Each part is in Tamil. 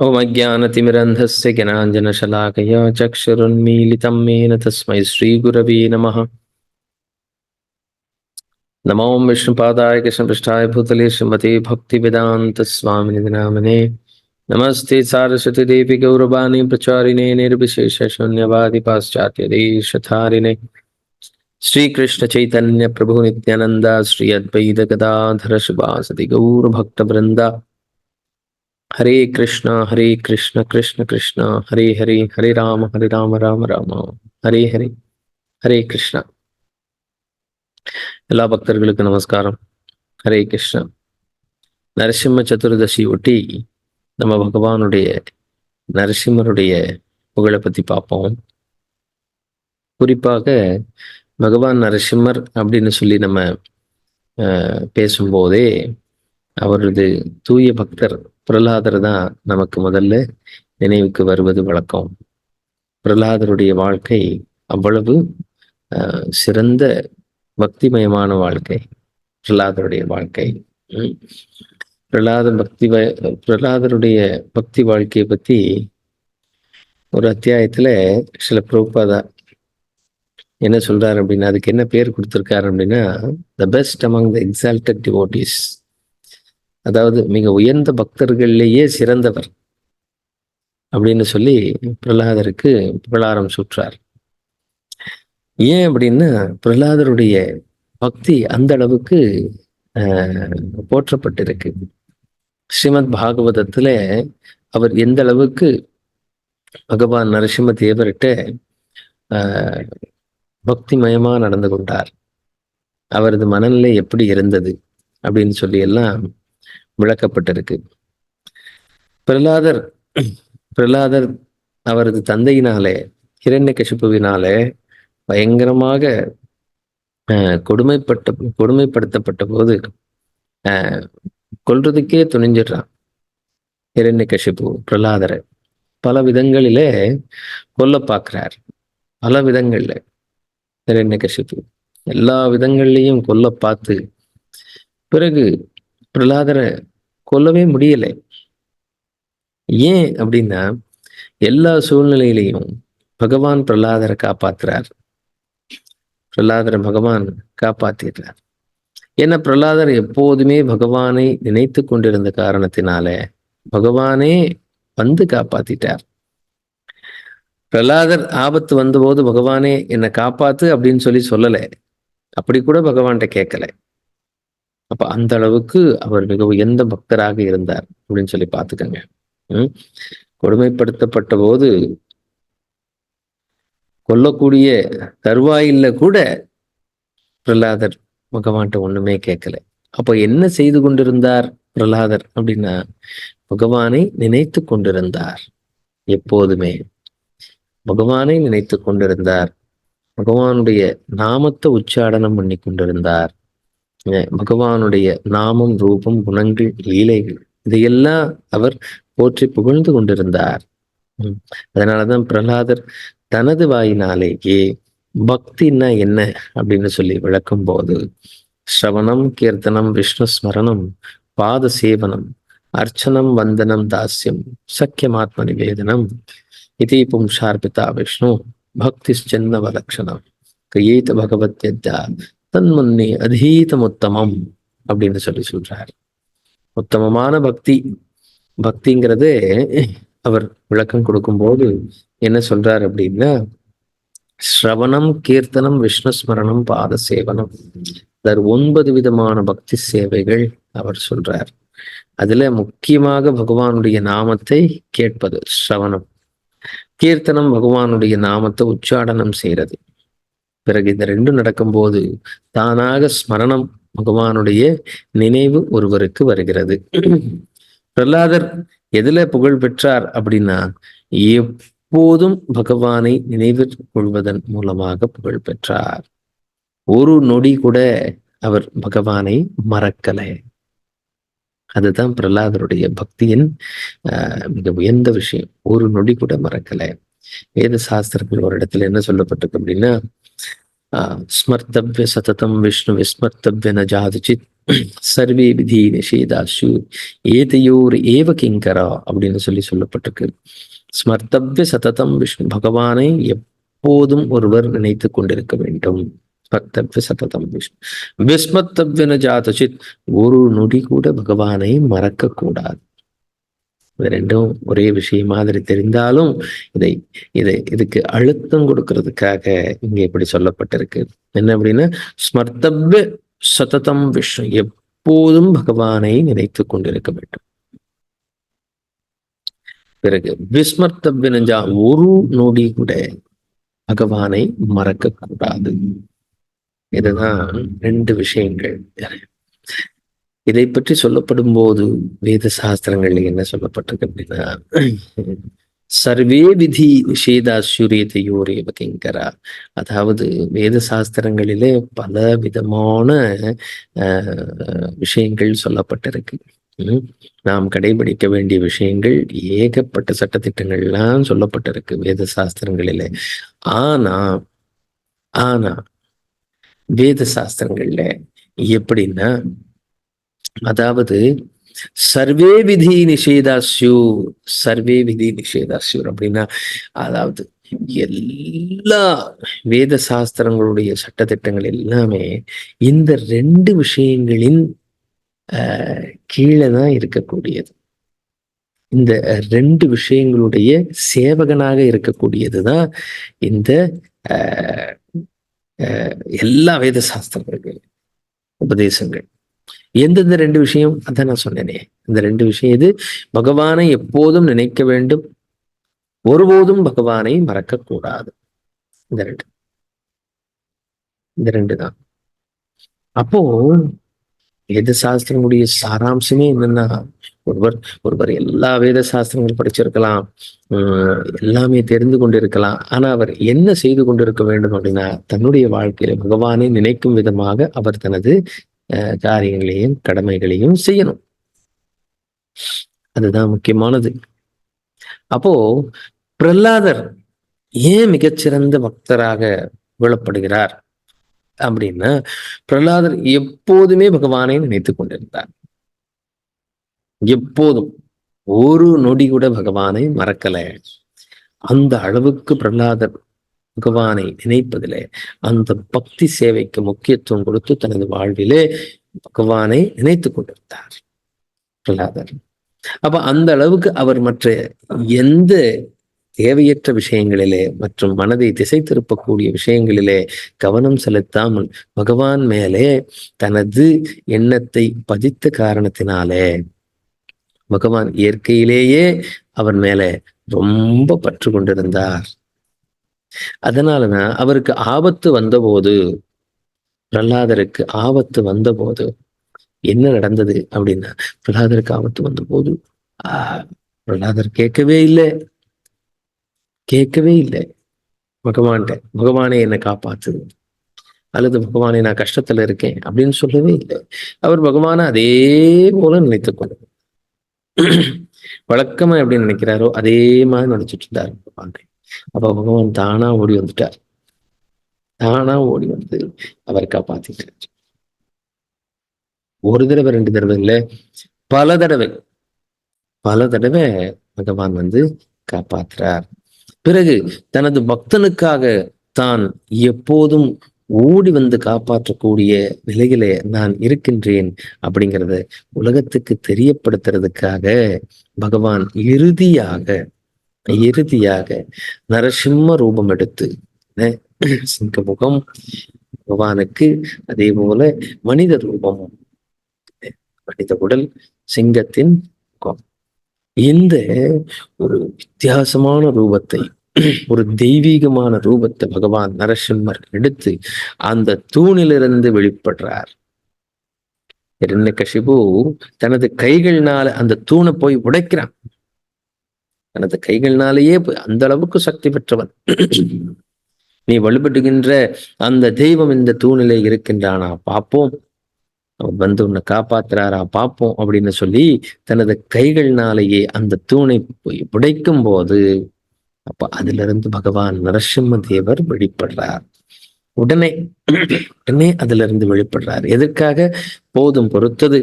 ॐ अज्ञानतिमिरन्धस्य ज्ञानाञ्जनशलाकया चक्षुरुन्मीलितं मेन तस्मै श्रीगुरवे नमः नमो विष्णुपादाय कृष्णपृष्ठाय भूतले श्रीमते भक्तिवेदान्तस्वामिनिधि नामिने नमस्ते सारस्वतीदेवी गौरवाणी प्रचारिणे निर्विशेषशून्यवादि पाश्चात्यदेशधारिणे श्रीकृष्णचैतन्य प्रभु नित्यानन्द श्री अद्वैत गदाधर शिवासति गौरभक्तवृन्दा ஹரே கிருஷ்ணா ஹரே கிருஷ்ண கிருஷ்ண கிருஷ்ணா ஹரே ஹரே ஹரே ராம ஹரே ராம ராம ராம. ஹரே ஹரே ஹரே கிருஷ்ணா. எல்லா பக்தர்களுக்கு நமஸ்காரம். ஹரே கிருஷ்ணா. நரசிம்ம சதுர்தசி ஒட்டி நம்ம பகவானுடைய நரசிம்மருடைய புகழை பத்தி பார்ப்போம். குறிப்பாக பகவான் நரசிம்மர் அப்படின்னு சொல்லி நம்ம பேசும்போதே அவரது தூய பக்தர் பிரகலாதர் தான் நமக்கு முதல்ல நினைவுக்கு வருவது வழக்கம். பிரகலாதருடைய வாழ்க்கை அவ்வளவு சிறந்த பக்திமயமான வாழ்க்கை. பிரகலாதருடைய வாழ்க்கை. உம். பிரகலாத பக்தி வ- பிரகலாதருடைய பக்தி வாழ்க்கையை பத்தி ஒரு அத்தியாயத்துல சில பிரபுபாதா என்ன சொல்றாரு அப்படின்னா அதுக்கு என்ன பேர் கொடுத்திருக்காரு அப்படின்னா the best among the exalted devotees அதாவது மிக உயர்ந்த பக்தர்களிலேயே சிறந்தவர் அப்படின்னு சொல்லி பிரகலாதருக்கு புகழாரம் சுற்றார். ஏன் அப்படின்னா பிரகலாதருடைய பக்தி அந்த அளவுக்கு ஆஹ், போற்றப்பட்டிருக்கு. ஸ்ரீமத் பாகவதத்துல அவர் எந்த அளவுக்கு பகவான் நரசிம்ம தேவர்கிட்ட ஆஹ், பக்திமயமா நடந்து கொண்டார் அவரது மனநிலை எப்படி இருந்தது அப்படின்னு சொல்லி எல்லாம் விளக்கப்பட்டிருக்கு. பிரலாதர் பிரலாதர் அவரது தந்தையினாலே ஹிரண்யகசிப்புவினாலே பயங்கரமாக அஹ், கொடுமைப்பட்ட கொடுமைப்படுத்தப்பட்ட போது அஹ், கொல்றதுக்கே துணிஞ்சிடுறான் ஹிரண்யகசிப்பு பிரலாதரை. பல விதங்களிலே கொல்ல பார்க்கிறார். பல விதங்கள்ல ஹிரண்யகசிப்பு எல்லா விதங்கள்லையும் கொல்ல பார்த்து பிறகு பிரகலாதரை கொல்லவே முடியலை. ஏன் அப்படின்னா எல்லா சூழ்நிலையிலையும் பகவான் பிரலாதரை காப்பாத்துறார். பிரலாதரை பகவான் காப்பாத்திடுறார். ஏன்னா பிரலாதர் எப்போதுமே பகவானை நினைத்து கொண்டிருந்த காரணத்தினால பகவானே வந்து காப்பாத்திட்டார். பிரகலாதர் ஆபத்து வந்தபோது பகவானே என்னை காப்பாத்து அப்படின்னு சொல்லி சொல்லலை. அப்படி கூட பகவான்கிட்ட கேட்கலை. அப்ப அந்த அளவுக்கு அவர் மிக உயர்ந்த பக்தராக இருந்தார் அப்படின்னு சொல்லி பார்த்துக்கங்க. கொடுமைப்படுத்தப்பட்ட போது கொல்லக்கூடிய தருவாயில்ல கூட பிரலாதர் பகவான்கிட்ட ஒண்ணுமே கேட்கல. அப்ப என்ன செய்து கொண்டிருந்தார் பிரலாதர் அப்படின்னா பகவானை நினைத்து கொண்டிருந்தார் எப்போதுமே. பகவானை நினைத்து கொண்டிருந்தார். பகவானுடைய நாமத்தை உச்சாடனம் பண்ணி கொண்டிருந்தார். பகவானுடைய நாமம் ரூபம் குணங்கள் லீலைகள் இதையெல்லாம் அவர் போற்றி புகழ்ந்து கொண்டிருந்தார். உம் அதனாலதான் பிரகலாதர் தனது வாயினாலேயே பக்தின்னா என்ன அப்படின்னு சொல்லி விளக்கும் போது ஸ்ரவணம் கீர்த்தனம் விஷ்ணு ஸ்மரணம் பாத சேவனம் அர்ச்சனம் வந்தனம் தாஸ்யம் சக்கியமாத்ம நிவேதனம் இதி பும்சார்பிதா விஷ்ணு பக்திஷ்சன்னவ லட்சணம் பகவத் பகவத்யத்தா தன்முன்னே அதீதம் உத்தமம் அப்படின்னு சொல்லி சொல்றார். உத்தமமான பக்தி பக்திங்கிறது அவர் விளக்கம் கொடுக்கும்போது என்ன சொல்றார் அப்படின்னா ஸ்ரவணம் கீர்த்தனம் விஷ்ணு ஸ்மரணம் பாத சேவனம் அதர் ஒன்பது விதமான பக்தி சேவைகள் அவர் சொல்றார். அதுல முக்கியமாக பகவானுடைய நாமத்தை கேட்பது ஸ்ரவணம். கீர்த்தனம் பகவானுடைய நாமத்தை உச்சாடனம் செய்யறது பிறகு இந்த ரெண்டும் நடக்கும்போது தானாக ஸ்மரணம் பகவானுடைய நினைவு ஒருவருக்கு வருகிறது. பிரகலாதர் எதுல புகழ் பெற்றார் அப்படின்னா எப்போதும் பகவானை நினைவு கொள்வதன் மூலமாக புகழ் பெற்றார். ஒரு நொடி கூட அவர் பகவானை மறக்கலை. அதுதான் பிரகலாதருடைய பக்தியின் ஆஹ், மிக உயர்ந்த விஷயம். ஒரு நொடி கூட மறக்கலை. வேத சாஸ்திரங்கள் ஒரு இடத்துல என்ன சொல்லப்பட்டிருக்கு அப்படின்னா ஸ்மர்த்தவ்ய சததம் விஷ்ணு விஸ்மர்த்தவ்ய ந ஜாது சர்வே விதி நிஷேதாசு ஏதையோர் ஏவ கிங்கரா அப்படின்னு சொல்லி சொல்லப்பட்டிருக்கு. ஸ்மர்த்தவ்ய சததம் விஷ்ணு பகவானை எப்போதும் ஒருவர் நினைத்து கொண்டிருக்க வேண்டும். ஸ்மர்த்தவ்ய சததம் விஷ்ணு விஸ்மத்தவ்யன ஜாதசித் ஒரு நொடி கூட பகவானை மறக்க கூடாது இது ரெண்டும் ஒரே விஷயம் மாதிரி தெரிந்தாலும் இதை இதை இதுக்கு அழுத்தம் கொடுக்கறதுக்காக இங்க இப்படி சொல்லப்பட்டிருக்கு. என்ன அப்படின்னா ஸ்மர்த்தவ்ய சததம் விஷ்ணு எப்போதும் பகவானை நினைத்து கொண்டிருக்க வேண்டும். பிறகு விஸ்மர்த்தவ்யனஞ்சா ஒரு நொடி கூட பகவானை மறக்க கூடாது இதுதான் ரெண்டு விஷயங்கள். இதை பற்றி சொல்லப்படும் போது வேத சாஸ்திரங்கள்ல என்ன சொல்லப்பட்டிருக்கு சர்வே விதி நிஷேதாசுரியதையோரேவ கிங்கரா அதாவது வேத சாஸ்திரங்களிலே பல விதமான விஷயங்கள் சொல்லப்பட்டிருக்கு. நாம் கடைபிடிக்க வேண்டிய விஷயங்கள் ஏகப்பட்ட சட்டத்திட்டங்கள்லாம் சொல்லப்பட்டிருக்கு வேத சாஸ்திரங்களிலே ஆனா ஆனா வேத சாஸ்திரங்கள்ல எப்படின்னா அதாவது சர்வே விதி நிஷேதாஸ்யூ சர்வே விதி நிஷேதாஸ்யூர் அப்படின்னா அதாவது எல்லா வேத சாஸ்திரங்களுடைய சட்டத்திட்டங்கள் எல்லாமே இந்த ரெண்டு விஷயங்களின் கீழே தான் இருக்கக்கூடியது. இந்த ரெண்டு விஷயங்களுடைய சேவகனாக இருக்கக்கூடியது தான் இந்த எல்லா வேத சாஸ்திரங்கள் உபதேசங்கள். எந்தெந்த ரெண்டு விஷயம்? அதை நான் சொன்னேனே. இந்த ரெண்டு விஷயம் இது பகவானை எப்போதும் நினைக்க வேண்டும். ஒருபோதும் பகவானை மறக்கக்கூடாது. இந்த ரெண்டு. இந்த ரெண்டு தான். அப்போ வேத சாஸ்திரங்களுடைய சாராம்சமே என்னன்னா ஒருவர் ஒருவர் எல்லா வேத சாஸ்திரங்களும் படிச்சிருக்கலாம். எல்லாமே தெரிந்து கொண்டிருக்கலாம். ஆனா அவர் என்ன செய்து கொண்டிருக்க வேண்டும் அப்படின்னா தன்னுடைய வாழ்க்கையில பகவானை நினைக்கும் விதமாக அவர் தனது காரியங்களையும் கடமைகளையும் செய்யணும். அதுதான் முக்கியமானது. அப்போ பிரல்லாதர் ஏன் மிகச்சிறந்த பக்தராக விழப்படுகிறார் அப்படின்னா பிரகலாதர் எப்போதுமே பகவானை நினைத்து கொண்டிருந்தார். எப்போதும். ஒரு நொடி கூட பகவானை மறக்கல. அந்த அளவுக்கு பிரகலாதர் பகவானை நினைப்பதிலே அந்த பக்தி சேவைக்கு முக்கியத்துவம் கொடுத்து தனது வாழ்விலே பகவானை நினைத்து கொண்டிருந்தார். பிரகலாதர். அப்ப அந்த அளவுக்கு அவர் மற்ற எந்த தேவையற்ற விஷயங்களிலே மற்றும் மனதை திசை திருப்பக்கூடிய விஷயங்களிலே கவனம் செலுத்தாமல் பகவான் மேலே தனது எண்ணத்தை பதித்த காரணத்தினாலே பகவான் இயற்கையிலேயே அவர் மேலே ரொம்ப பற்று கொண்டிருந்தார். அதனாலதான் அவருக்கு ஆபத்து வந்தபோது பிரகலாதருக்கு ஆபத்து வந்தபோது என்ன நடந்தது அப்படின்னா பிரகலாதருக்கு ஆபத்து வந்த போது ஆஹ் பிரகலாதர் கேட்கவே இல்லை. கேட்கவே இல்லை. பகவான்கிட்ட பகவானே என்னை காப்பாத்து அல்லது பகவானே நான் கஷ்டத்துல இருக்கேன் அப்படின்னு சொல்லவே இல்லை. அவர் பகவானை அதே போல நினைத்து கொண்டு வழக்கமா எப்படி நினைக்கிறாரோ அதே மாதிரி நினைச்சிட்டு இருந்தார் பகவான். அப்ப பகவான் தானா ஓடி வந்துட்டார். தானா ஓடி வந்து அவர் காப்பாத்திட்டார். ஒரு தடவை ரெண்டு தடவை இல்லை பல தடவை பல தடவை பகவான் வந்து காப்பாத்துறார். பிறகு தனது பக்தனுக்காக தான் எப்போதும் ஓடி வந்து காப்பாற்றக்கூடிய நிலையிலே நான் இருக்கின்றேன் அப்படிங்கிறத உலகத்துக்கு தெரியப்படுத்துறதுக்காக பகவான் இறுதியாக இறுதியாக நரசிம்ம ரூபம் எடுத்து சிங்க முகம் பகவானுக்கு அதே போல மனித ரூபம். மனித உடல் சிங்கத்தின் முகம். இந்த ஒரு வித்தியாசமான ரூபத்தை ஒரு தெய்வீகமான ரூபத்தை பகவான் நரசிம்மர் எடுத்து அந்த தூணிலிருந்து வெளிப்படுறார். என்ன கஷிபு தனது கைகள்னால அந்த தூணை போய் உடைக்கிறான். தனது கைகள்னாலேயே அந்த அளவுக்கு சக்தி பெற்றவன். நீ வழிபடுகின்ற அந்த தெய்வம் இந்த தூணிலே இருக்கின்றானா? பார்ப்போம். அவர் வந்து உன்னை காப்பாத்துறாரா? பார்ப்போம் அப்படின்னு சொல்லி தனது கைகள்னாலேயே அந்த தூணை போய் புடைக்கும் போது அப்ப அதுல இருந்து பகவான் நரசிம்ம தேவர் வெளிப்படுறார். உடனே உடனே அதுல இருந்து வெளிப்படுறாரு. எதற்காக? போதும் பொறுத்தது.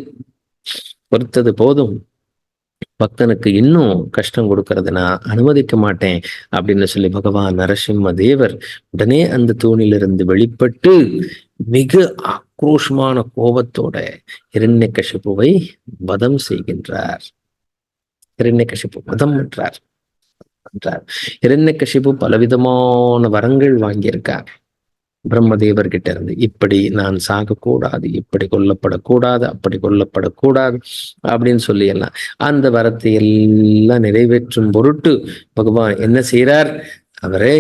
பொறுத்தது போதும். பக்தனுக்கு இன்னும் கஷ்டம் கொடுக்கறத நான் அனுமதிக்க மாட்டேன் அப்படின்னு சொல்லி பகவான் நரசிம்ம தேவர் உடனே அந்த தூணிலிருந்து வெளிப்பட்டு மிக ஆக்ரோஷமான கோபத்தோட இரண்ய கஷிப்புவை வதம் செய்கின்றார். இரண்ய கஷிப்பு வதம் என்றார். என்றார். இரண்ய கஷிப்பு பலவிதமான வரங்கள் வாங்கியிருக்கார். பிரம்மதேவர்கிட்ட இருந்து இப்படி நான் சாகக்கூடாது இப்படி கொல்லப்படக்கூடாது அப்படி கொல்லப்படக்கூடாது அப்படின்னு சொல்லி எல்லாம் அந்த வரத்தை எல்லாம் நிறைவேற்றும் பொருட்டு பகவான் என்ன செய்யறார் அவரே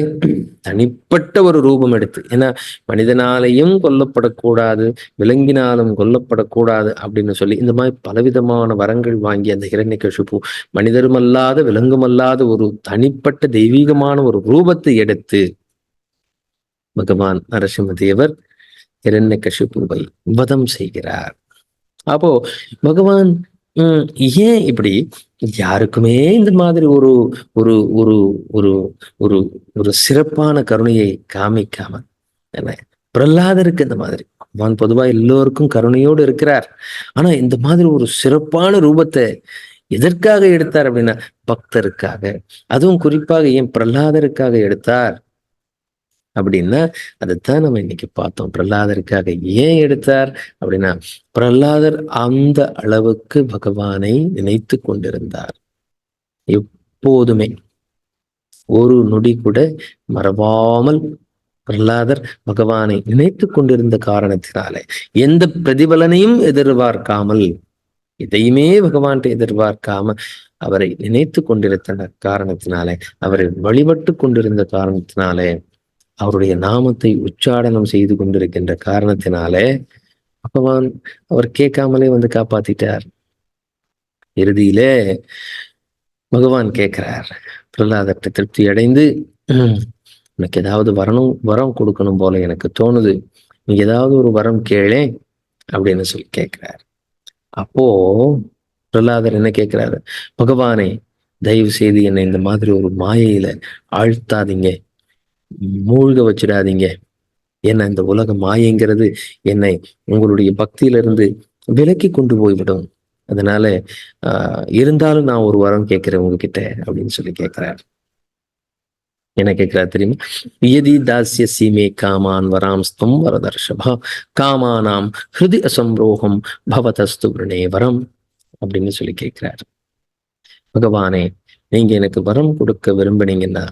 தனிப்பட்ட ஒரு ரூபம் எடுத்து ஏன்னா மனிதனாலையும் கொல்லப்படக்கூடாது விலங்கினாலும் கொல்லப்படக்கூடாது அப்படின்னு சொல்லி இந்த மாதிரி பலவிதமான வரங்கள் வாங்கி அந்த ஹிரண்ய கஷிப்பு மனிதருமல்லாத விலங்குமல்லாத ஒரு தனிப்பட்ட தெய்வீகமான ஒரு ரூபத்தை எடுத்து பகவான் நரசிம்மதேவர் இரண்ய கஷிப்புவை வதம் செய்கிறார். அப்போ பகவான் உம் ஏன் இப்படி? யாருக்குமே இந்த மாதிரி ஒரு ஒரு ஒரு ஒரு ஒரு ஒரு சிறப்பான கருணையை காமிக்காம என்ன பிரல்லாதருக்கு இந்த மாதிரி பகவான் பொதுவா எல்லோருக்கும் கருணையோடு இருக்கிறார். ஆனா இந்த மாதிரி ஒரு சிறப்பான ரூபத்தை எதற்காக எடுத்தார் அப்படின்னா பக்தருக்காக. அதுவும் குறிப்பாக ஏன் பிரல்லாதருக்காக எடுத்தார்? அப்படின்னா அதைத்தான் நம்ம இன்னைக்கு பார்த்தோம். பிரகலாதருக்காக ஏன் எடுத்தார் அப்படின்னா பிரகலாதர் அந்த அளவுக்கு பகவானை நினைத்து கொண்டிருந்தார். எப்போதுமே ஒரு நொடி கூட மறவாமல் பிரகலாதர் பகவானை நினைத்து கொண்டிருந்த காரணத்தினாலே எந்த பிரதிபலனையும் எதிர்பார்க்காமல் இதையுமே பகவான் எதிர்பார்க்காம அவரை நினைத்து கொண்டிருந்த காரணத்தினாலே அவரை வழிபட்டு கொண்டிருந்த காரணத்தினாலே அவருடைய நாமத்தை உச்சாடனம் செய்து கொண்டிருக்கின்ற காரணத்தினாலே பகவான் அவர் கேட்காமலே வந்து காப்பாத்திட்டார். இறுதியிலே பகவான் கேட்கிறார் பிரகலாதத்தை திருப்தி அடைந்து உனக்கு ஏதாவது வரணும் வரம் கொடுக்கணும் போல எனக்கு தோணுது. நீ ஏதாவது ஒரு வரம் கேளே அப்படின்னு சொல்லி கேட்கிறார். அப்போ பிரகலாதர் என்ன கேட்கிறாரு? பகவானே தயவு செய்து என்னை இந்த மாதிரி ஒரு மாயையில ஆழ்த்தாதீங்க. மூழ்க வச்சிடாதீங்க. ஏன்னா இந்த உலக மாயங்கிறது என்னை உங்களுடைய பக்தியிலிருந்து விலக்கி கொண்டு போய்விடும். அதனால ஆஹ் இருந்தாலும் நான் ஒரு வரம் கேட்கிறேன் உங்ககிட்ட அப்படின்னு சொல்லி கேட்கிறார். என்ன கேட்கிறா தெரியுமா? யதி தாசிய சீமே காமான் வராம்ஸ்தம் வரதர்ஷபா. காமானாம் ஹிருதி அசம்ரோகம் பவதஸ்து வரம். அப்படின்னு சொல்லி கேட்கிறார். பகவானே நீங்க எனக்கு வரம் கொடுக்க விரும்பினீங்கன்னா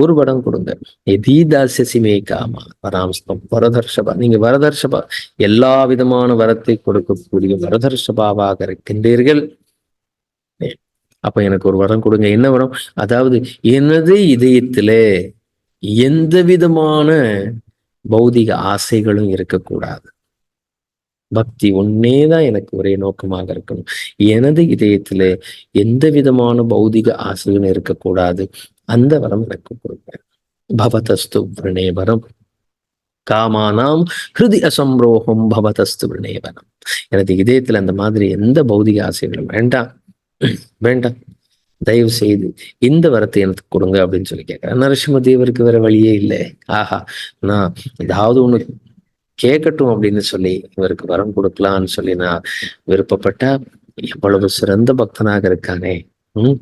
ஒரு படம் கொடுங்க. எதீதாசியசிமே காமா. வராம்ஸ்தம் வரதர்ஷபா. நீங்க வரதர்ஷபா. எல்லா விதமான வரத்தை கொடுக்கக்கூடிய வரதர்ஷபாவாக இருக்கின்றீர்கள். அப்ப எனக்கு ஒரு வரம் கொடுங்க. என்ன வரம்? அதாவது எனது இதயத்துல எந்த விதமான பௌதிக ஆசைகளும் இருக்கக்கூடாது. பக்தி ஒன்னேதான் எனக்கு ஒரே நோக்கமாக இருக்கணும். எனது இதயத்துல எந்த விதமான பௌதிக ஆசையும் இருக்கக்கூடாது. அந்த வரம் எனக்கு கொடுங்க. பவதஸ்து விரணேவரம் காமானாம் ஹிருதி அசம்ரோகம் பவதஸ்து விரணேவரம் எனது இதயத்துல அந்த மாதிரி எந்த பௌதிக ஆசைகளும் வேண்டாம். வேண்டாம். தயவு செய்து இந்த வரத்தை எனக்கு கொடுங்க அப்படின்னு சொல்லி கேட்குறேன். நரசிம்ம தேவருக்கு வேற வழியே இல்லை. ஆஹா நான் ஏதாவது ஒண்ணு கேட்கட்டும் அப்படின்னு சொல்லி இவருக்கு வரம் கொடுக்கலான்னு சொல்லி நான் விருப்பப்பட்டா எவ்வளவு சிறந்த பக்தனாக இருக்கானே. உம்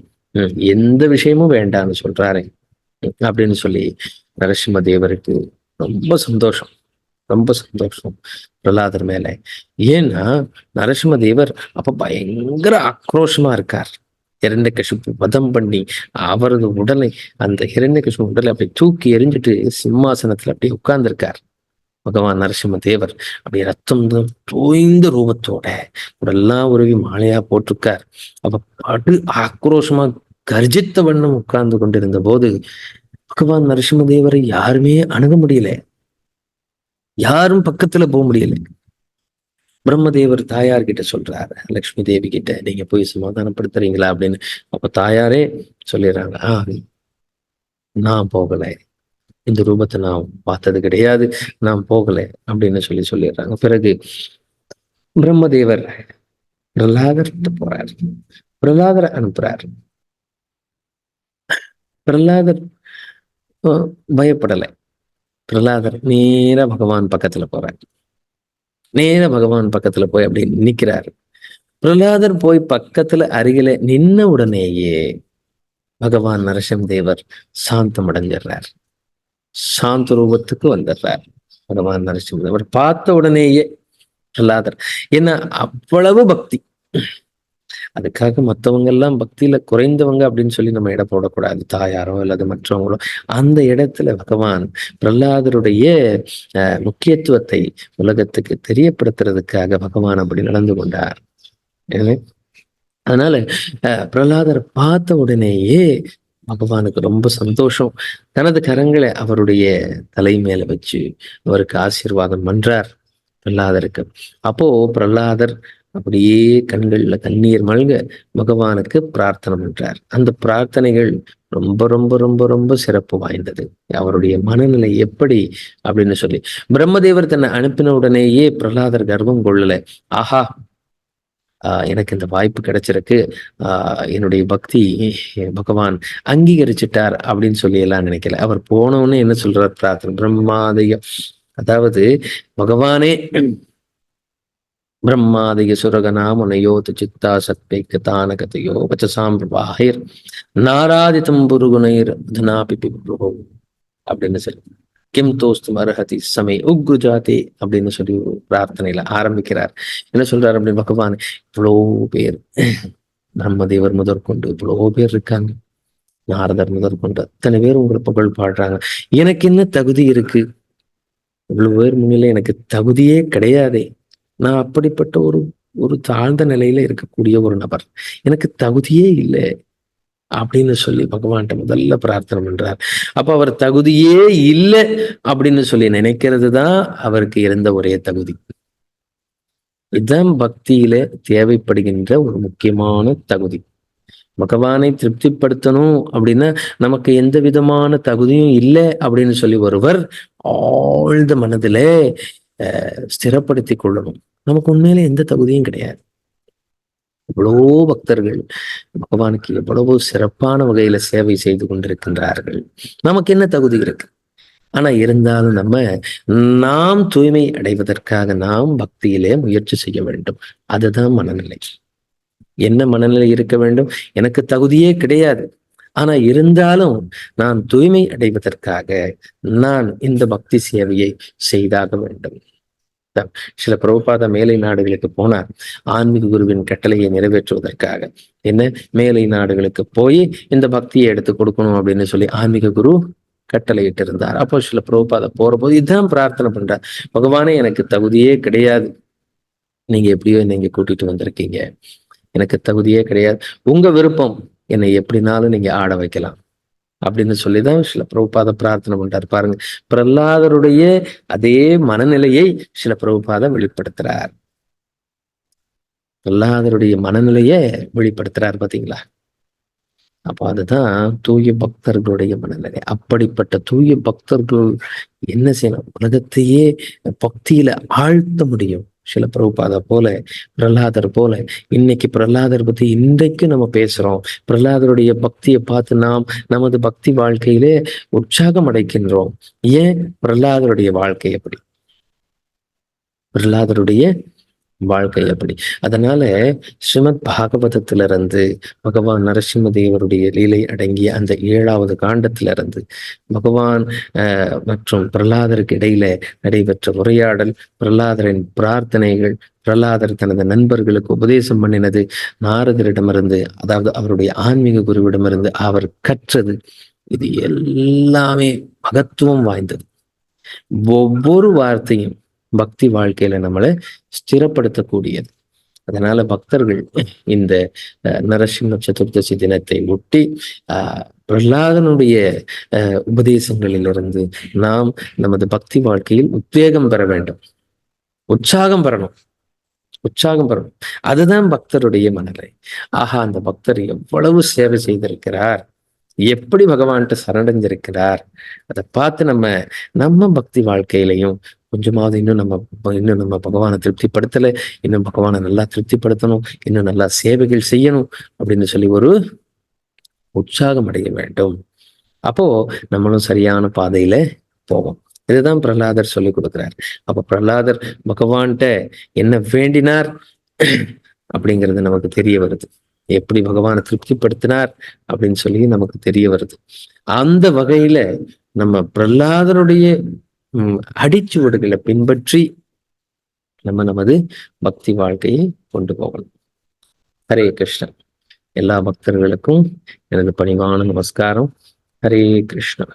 எந்த விஷயமும் வேண்டாம்னு சொல்றாரு அப்படின்னு சொல்லி நரசிம்ம தேவருக்கு ரொம்ப சந்தோஷம். ரொம்ப சந்தோஷம் பிரலாதர் மேல. ஏன்னா நரசிம்ம தேவர் அப்ப பயங்கர ஆக்ரோஷமா இருக்கார். இரண்ட கஷிப்பு வதம் பண்ணி அவரது உடலை அந்த இரண்ட கஷிப்பு உடலை அப்படி தூக்கி எரிஞ்சிட்டு சிம்மாசனத்துல அப்படியே உட்கார்ந்துருக்கார். பகவான் நரசிம்ம தேவர் அப்படி ரத்தம் தோய்ந்த ரூபத்தோட உடல்லாம் உருவி மாலையா போட்டிருக்கார். அப்ப படு ஆக்ரோஷமா கர்ஜித்த வண்ணம் உட்கார்ந்து கொண்டிருந்த போது பகவான் நரசிம்மதேவரை யாருமே அணுக முடியல. யாரும் பக்கத்துல போக முடியல. பிரம்மதேவர் தாயார் கிட்ட சொல்றாரு லக்ஷ்மி தேவி கிட்ட நீங்க போய் சமாதானப்படுத்துறீங்களா? அப்படின்னு. அப்ப தாயாரே சொல்லிடுறாங்க ஆஹ் நான் போகல. இந்த ரூபத்தை நான் பார்த்தது கிடையாது. நான் போகல. அப்படின்னு சொல்லி சொல்லிடுறாங்க. பிறகு பிரம்மதேவர் பிரலாதர் போறாரு. பிரலாதரை அனுப்புறாரு. பிரகலாதர் பயப்படலை. பிரகலாதர் நேர பகவான் பக்கத்துல போறார். நேர பகவான் பக்கத்துல போய் அப்படி நிக்கிறாரு. பிரகலாதர் போய் பக்கத்துல அருகில நின்ன உடனேயே பகவான் நரசிம்ம தேவர் சாந்தம் அடைஞ்சிடுறார் சாந்த ரூபத்துக்கு வந்துடுறார் பகவான் நரசிம்ம தேவர் பார்த்த உடனேயே பிரகலாதர் என்ன அவ்வளவு பக்தி. அதுக்காக மற்றவங்க எல்லாம் பக்தியில குறைந்தவங்க அப்படின்னு சொல்லி நம்ம இடம் போடக்கூடாது. தாயாரோ அல்லது மற்றவங்களோ. அந்த இடத்துல பகவான் பிரகலாதருடைய முக்கியத்துவத்தை உலகத்துக்கு தெரியப்படுத்துறதுக்காக பகவான் அப்படி நடந்து கொண்டார். எனவே அதனால பிரகலாதர் பார்த்த உடனேயே பகவானுக்கு ரொம்ப சந்தோஷம். தனது கரங்களை அவருடைய தலை மேல வச்சு அவருக்கு ஆசீர்வாதம் பண்றார் பிரகலாதருக்கு. அப்போ பிரகலாதர் அப்படியே கண்கள்ல கண்ணீர் மல்க பகவானுக்கு பிரார்த்தனை பண்றார் அந்த பிரார்த்தனைகள் ரொம்ப ரொம்ப ரொம்ப ரொம்ப சிறப்பு வாய்ந்தது. அவருடைய மனநிலை எப்படி அப்படின்னு சொல்லி. பிரம்மதேவர் தன்னை அனுப்பின உடனேயே பிரகலாதர் கர்வம் கொள்ளல. ஆஹா எனக்கு இந்த வாய்ப்பு கிடைச்சிருக்கு. என்னுடைய பக்தி பகவான் அங்கீகரிச்சிட்டார் அப்படின்னு சொல்லி எல்லாம் நினைக்கல. அவர் போனவொன்னு என்ன சொல்றார் பிரார்த்தனை? பிரம்மாதயம். அதாவது பகவானே பிரம்மாதய சுரகனா சித்தா சத்வைக்கதான கதையோ வச்சசாம் பிரபாகிர் நாராதிதம் புருகுணைர் தனாபி பிப்ரோ அப்படின்னு சொல்லி. கிம் தோஸ்து அர்ஹதி சமை உக்ரு ஜாதி அப்படின்னு சொல்லி பிரார்த்தனையில ஆரம்பிக்கிறார். என்ன சொல்றாரு அப்படின்னு பகவான்? இவ்வளோ பேர். பிரம்மதேவர் முதற்கொண்டு இவ்வளோ பேர் இருக்காங்க. நாரதர் முதற்கொண்டு அத்தனை பேர் உங்களை புகழ் பாடுறாங்க. எனக்கு என்ன தகுதி இருக்கு? இவ்வளவு பேர் முன்னில எனக்கு தகுதியே கிடையாதே. நான் அப்படிப்பட்ட ஒரு ஒரு தாழ்ந்த நிலையில இருக்கக்கூடிய ஒரு நபர். எனக்கு தகுதியே இல்லை அப்படின்னு சொல்லி பகவான்கிட்ட முதல்ல பிரார்த்தனை பண்றார். அப்ப அவர் தகுதியே இல்லை அப்படின்னு சொல்லி நினைக்கிறது தான் அவருக்கு இருந்த ஒரே தகுதி. இதுதான் பக்தியில தேவைப்படுகின்ற ஒரு முக்கியமான தகுதி. பகவானை திருப்திப்படுத்தணும் அப்படின்னா நமக்கு எந்த விதமான தகுதியும் இல்லை அப்படின்னு சொல்லி ஒருவர் ஆழ்ந்த மனதிலே ஸ்திரப்படுத்தி கொள்ளணும். நமக்கு உண்மையில எந்த தகுதியும் கிடையாது. எவ்வளவோ பக்தர்கள் பகவானுக்கு எவ்வளவோ சிறப்பான வகையில சேவை செய்து கொண்டிருக்கின்றார்கள். நமக்கு என்ன தகுதி இருக்கு? ஆனா இருந்தாலும் நம்ம நாம் தூய்மை அடைவதற்காக நாம் பக்தியிலே முயற்சி செய்ய வேண்டும். அதுதான் மனநிலை. என்ன மனநிலை இருக்க வேண்டும்? எனக்கு தகுதியே கிடையாது. ஆனா இருந்தாலும் நான் தூய்மை அடைவதற்காக நான் இந்த பக்தி சேவையை செய்தாக வேண்டும். சில பிரபுபாத மேலை நாடுகளுக்கு போனார் ஆன்மீக குருவின் கட்டளையை நிறைவேற்றுவதற்காக என்ன? மேலை நாடுகளுக்கு போய் இந்த பக்தியை எடுத்து கொடுக்கணும் அப்படின்னு சொல்லி ஆன்மீக குரு கட்டளையிட்டு இருந்தார் அப்போ சில பிரபுபாத போற போது இதுதான் பிரார்த்தனை பண்றார். பகவானே எனக்கு தகுதியே கிடையாது. நீங்க எப்படியோ நீங்க கூட்டிட்டு வந்திருக்கீங்க. எனக்கு தகுதியே கிடையாது. உங்க விருப்பம் என்னை எப்படினாலும் நீங்க ஆட வைக்கலாம். அப்படின்னு சொல்லிதான் சில பிரபுபாத பிரார்த்தனை பண்றாரு பாருங்க பிரல்லாதருடைய அதே மனநிலையை சில பிரபுபாத வெளிப்படுத்துறார். பிரல்லாதருடைய மனநிலையை வெளிப்படுத்துறாரு பாத்தீங்களா? அப்போ அதுதான் தூய பக்தர்களுடைய மனநிலை. அப்படிப்பட்ட தூய பக்தர்கள் என்ன செய்யணும்? உலகத்தையே பக்தியில ஆழ்த்த முடியும். சில பிரபுபாதா போல பிரகலாதர் போல இன்னைக்கு பிரகலாதர் பத்தி இன்றைக்கு நம்ம பேசுறோம். பிரகலாதருடைய பக்தியை பார்த்து நாம் நமது பக்தி வாழ்க்கையிலே உற்சாகம் அடைக்கின்றோம். ஏன்? பிரகலாதருடைய வாழ்க்கை எப்படி? பிரகலாதருடைய வாழ்க்கை அப்படி. அதனால ஸ்ரீமத் பாகவதத்திலிருந்து பகவான் நரசிம்மதேவருடைய லீலை அடங்கிய அந்த ஏழாவது காண்டத்திலிருந்து பகவான் மற்றும் பிரலாதருக்கு இடையில நடைபெற்ற உரையாடல் பிரலாதரின் பிரார்த்தனைகள் பிரலாதர் தனது நண்பர்களுக்கு உபதேசம் பண்ணினது நாரதரிடமிருந்து அதாவது அவருடைய ஆன்மீக குருவிடமிருந்து அவர் கற்றது. இது எல்லாமே மகத்துவம் வாய்ந்தது. ஒவ்வொரு வார்த்தையும் பக்தி வாழ்க்கையில நம்மளை ஸ்திரப்படுத்தக்கூடியது. அதனால பக்தர்கள் இந்த நரசிம்ம சதுர்தசி தினத்தை ஒட்டி ஆஹ் பிரகலாதனுடைய உபதேசங்களிலிருந்து நாம் நமது பக்தி வாழ்க்கையில் உத்வேகம் பெற வேண்டும். உற்சாகம் பெறணும். உற்சாகம் பெறணும். அதுதான் பக்தருடைய மனநிலை. ஆஹா அந்த பக்தர் எவ்வளவு சேவை செய்திருக்கிறார். எப்படி பகவான்கிட்ட சரணடைஞ்சிருக்கிறார் அதை பார்த்து நம்ம நம்ம பக்தி வாழ்க்கையிலையும் கொஞ்சமாவது இன்னும் நம்ம இன்னும் நம்ம பகவானை திருப்திப்படுத்தலை இன்னும் பகவானை நல்லா திருப்திப்படுத்தணும் இன்னும் நல்லா சேவைகள் செய்யணும் அப்படின்னு சொல்லி ஒரு உற்சாகம் அடைய வேண்டும். அப்போ நம்மளும் சரியான பாதையில போவோம். இதுதான் பிரகலாதர் சொல்லி கொடுக்கிறார். அப்ப பிரகலாதர் பகவான்கிட்ட என்ன வேண்டினார்? அப்படிங்கிறது நமக்கு தெரிய வருது. எப்படி பகவானை திருப்திப்படுத்தினார் அப்படின்னு சொல்லி நமக்கு தெரிய வருது. அந்த வகையில நம்ம பிரகலாதருடைய அடிச்சுவடுகளை பின்பற்றி நம்ம நமது பக்தி வாழ்க்கையை கொண்டு போகணும். ஹரே கிருஷ்ணன் எல்லா பக்தர்களுக்கும் எனது பணிவான நமஸ்காரம். ஹரே கிருஷ்ணன்